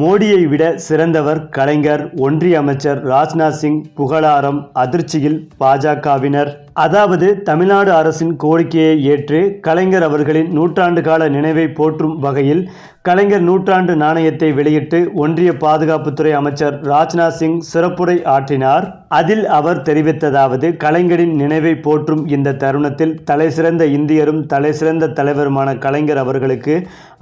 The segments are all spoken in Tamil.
மோடியை விட சிறந்தவர் கலைஞர் ஒன்றிய அமைச்சர் ராஜ்நாத் சிங் புகழாரம் அதிர்ச்சியில் பாஜகவினர். அதாவது தமிழ்நாடு அரசின் கோரிக்கையை ஏற்று கலைஞர் அவர்களின் நூற்றாண்டு கால நினைவை போற்றும் வகையில் கலைஞர் நூற்றாண்டு நாணயத்தை வெளியிட்டு ஒன்றிய பாதுகாப்புத்துறை அமைச்சர் ராஜ்நாத் சிங் சிறப்புரை ஆற்றினார். அதில் அவர் தெரிவித்ததாவது கலைஞரின் நினைவை போற்றும் இந்த தருணத்தில் தலைசிறந்த இந்தியரும் தலைசிறந்த தலைவருமான கலைஞர் அவர்களுக்கு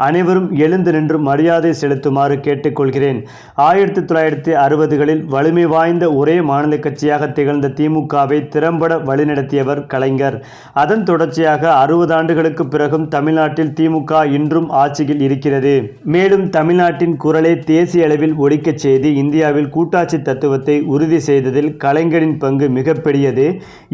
அனைவரும் எழுந்து நின்று மரியாதை செலுத்துமாறு கேட்டுக்கொள்கிறேன். ஆயிரத்தி தொள்ளாயிரத்தி அறுபதுகளில் வலிமை வாய்ந்த ஒரே மாநில கட்சியாக திகழ்ந்த திமுகவை திறம்பட நடத்தியவர் கலைஞர். அதன் தொடர்ச்சியாக அறுபது ஆண்டுகளுக்கு பிறகும் தமிழ்நாட்டில் திமுக இன்றும் ஆட்சியில் இருக்கிறது. மேலும் தமிழ்நாட்டின் குரலை தேசிய அளவில் ஒழிக்கச் செய்து இந்தியாவில் கூட்டாட்சி தத்துவத்தை உறுதி செய்ததில் கலைஞரின் பங்கு மிகப்பெரியது.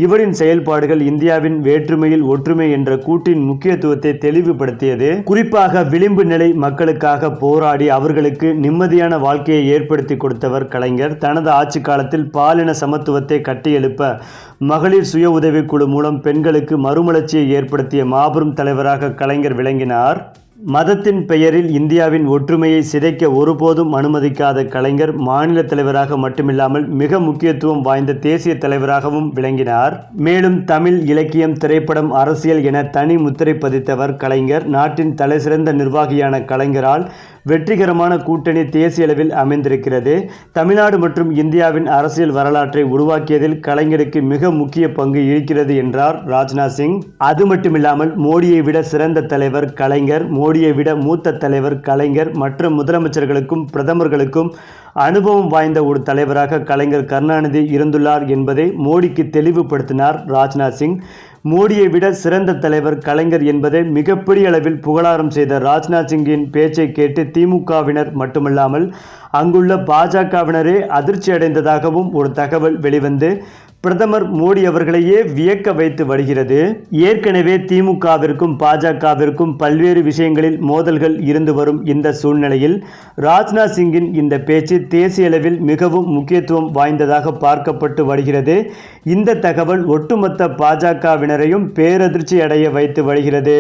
இவரின் செயல்பாடுகள் இந்தியாவின் வேற்றுமையில் ஒற்றுமை என்ற கூட்டின் முக்கியத்துவத்தை தெளிவுபடுத்தியது. குறிப்பாக விளிம்பு நிலை மக்களுக்காக போராடி அவர்களுக்கு நிம்மதியான வாழ்க்கையை ஏற்படுத்தி கொடுத்தவர் கலைஞர். தனது ஆட்சி காலத்தில் பாலின சமத்துவத்தை கட்டியெழுப்ப மகளிர் சுய உதவிக்குழு மூலம் பெண்களுக்கு மறுமலர்ச்சியை ஏற்படுத்திய மாபெரும் தலைவராக கலைஞர் விளங்கினார். மதத்தின் பெயரில் இந்தியாவின் ஒற்றுமையை சிதைக்க ஒருபோதும் அனுமதிக்காத கலைஞர் மாநில தலைவராக மட்டுமில்லாமல் மிக முக்கியத்துவம் வாய்ந்த தேசிய தலைவராகவும் விளங்கினார். மேலும் தமிழ் இலக்கியம் திரைப்படம் அரசியல் என தனி முத்திரை பதித்தவர் கலைஞர். நாட்டின் தலைசிறந்த நிர்வாகியான கலைஞரால் வெற்றிகரமான கூட்டணி தேசிய அளவில் அமைந்திருக்கிறது. தமிழ்நாடு மற்றும் இந்தியாவின் அரசியல் வரலாற்றை உருவாக்கியதில் கலைஞருக்கு மிக முக்கிய பங்கு இருக்கிறது என்றார் ராஜ்நாத் சிங். அது மட்டுமில்லாமல் மோடியை விட சிறந்த தலைவர் கலைஞர் மோடியை விட மூத்த தலைவர் கலைஞர் மற்ற முதலமைச்சர்களுக்கும் பிரதமர்களுக்கும் அனுபவம் வாய்ந்த ஒரு தலைவராக கலைஞர் கருணாநிதி இருந்துள்ளார் என்பதை மோடிக்கு தெளிவுபடுத்தினார் ராஜ்நாத் சிங். மோடியை விட சிறந்த தலைவர் கலைஞர் என்பதை மிகப்பெரிய அளவில் புகழாரம் செய்த ராஜ்நாத் சிங்கின் பேச்சை கேட்டு திமுகவினர் மட்டுமல்லாமல் அங்குள்ள பாஜகவினரே அதிர்ச்சி அடைந்ததாகவும் ஒரு தகவல் வெளிவந்து பிரதமர் மோடி அவர்களையே வியக்க வைத்து வருகிறது. ஏற்கனவே திமுகவிற்கும் பாஜகவிற்கும் பல்வேறு விஷயங்களில் மோதல்கள் இருந்து வரும் இந்த சூழ்நிலையில் ராஜ்நாத் சிங்கின் இந்த பேச்சு தேசிய அளவில் மிகவும் முக்கியத்துவம் வாய்ந்ததாக பார்க்கப்பட்டு வருகிறது. இந்த தகவல் ஒட்டுமொத்த பாஜகவினரையும் பேரதிர்ச்சி அடைய வைத்து வருகிறது.